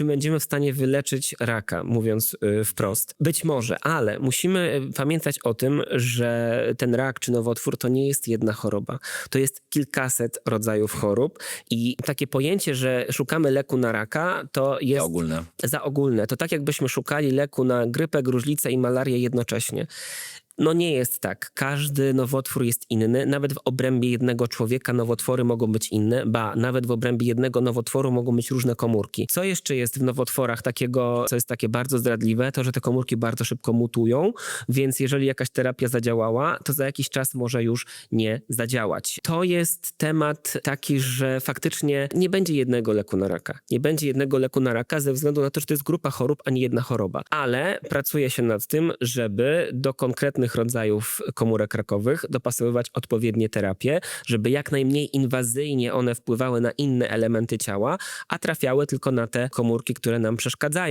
czy będziemy w stanie wyleczyć raka, mówiąc y, wprost. Być może, ale musimy y, pamiętać o tym, że ten rak czy nowotwór to nie jest jedna choroba. To jest kilkaset rodzajów chorób i takie pojęcie, że szukamy leku na raka, to jest Ogólne. za ogólne. To tak jakbyśmy szukali leku na grypę, gruźlicę i malarię jednocześnie. No nie jest tak. Każdy nowotwór jest inny. Nawet w obrębie jednego człowieka nowotwory mogą być inne, ba, nawet w obrębie jednego nowotworu mogą być różne komórki. Co jeszcze jest w nowotworach takiego, co jest takie bardzo zdradliwe, to że te komórki bardzo szybko mutują, więc jeżeli jakaś terapia zadziałała, to za jakiś czas może już nie zadziałać. To jest temat taki, że faktycznie nie będzie jednego leku na raka. Nie będzie jednego leku na raka ze względu na to, że to jest grupa chorób, a nie jedna choroba. Ale pracuje się nad tym, żeby do konkretnych rodzajów komórek rakowych dopasowywać odpowiednie terapie, żeby jak najmniej inwazyjnie one wpływały na inne elementy ciała, a trafiały tylko na te komórki, które nam przeszkadzają.